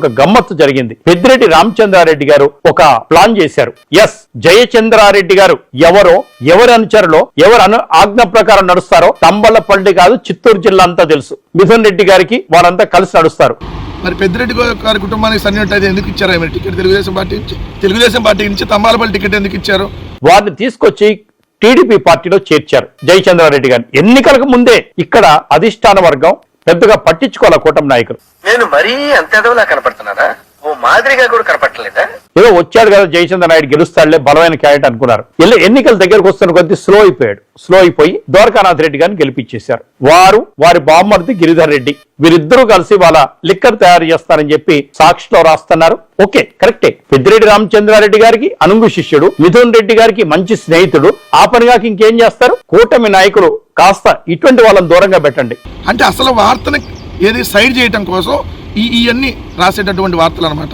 ఒక గమ్మత్తు జరిగింది. పెద్దిరెడ్డి రామచంద్రారెడ్డి గారు ఒక ప్లాన్ చేశారు. ఎస్ జయచంద్రారెడ్డి గారు ఎవరో ఎవరి అనుచరులో ఎవరు అను ఆజ్ఞ ప్రకారం నడుస్తారో తంబలపల్లి కాదు చిత్తూరు జిల్లా అంతా తెలుసు. మిథున్ రెడ్డి గారికి వారంతా కలిసి నడుస్తారు. మరి పెద్దిరెడ్డి గారి కుటుంబానికి సన్నిహిత ఎందుకు ఇచ్చారు? టికెట్ తెలుగుదేశం పార్టీ నుంచి? తెలుగుదేశం పార్టీ నుంచి తమ్మాలపల్లి టికెట్ ఎందుకు ఇచ్చారు? వారిని తీసుకొచ్చి టీడీపీ పార్టీలో చేర్చారు జయచంద్రారెడ్డి గారిని. ఎన్నికలకు ముందే ఇక్కడ అధిష్టాన వర్గం పెద్దగా పట్టించుకోవాలి కూటమి నాయకులు? నేను మరీ అంత ఎదవలా కనపడుతున్నానా? ఓ మాదిరిగా కూడా కనపడలేదా ఏదో వచ్చాడు కదా జయచంద్ర నాయుడు గెలుస్తాడులే బలమైన క్యాండిడేట్ అనుకున్నారు. వెళ్ళి ఎన్నికల దగ్గరకు వస్తున్న కొద్దీ స్లో అయిపోయాడు. స్లో అయిపోయి ద్వారకానాథ్ రెడ్డి గారిని గెలిపించేశారు. వారు వారి బామ్మర్ది గిరిధర్ రెడ్డి. వీరిద్దరూ కలిసి వాళ్ళ లిక్కర్ తయారు చేస్తారని చెప్పి సాక్షిలో రాస్తున్నారు. ఓకే కరెక్టే. పెద్దిరెడ్డి రామచంద్రారెడ్డి గారికి అనుంగు శిష్యుడు మిథున్ రెడ్డి గారికి మంచి స్నేహితుడు. ఆ పనిగాక ఇంకేం చేస్తారు? కూటమి నాయకులు కాస్త ఇటువంటి వాళ్ళని దూరంగా పెట్టండి. అంటే అసలు వార్తని ఏది సైడ్ చేయటం కోసం ఈ ఇవన్నీ రాసేటటువంటి వార్తలు అనమాట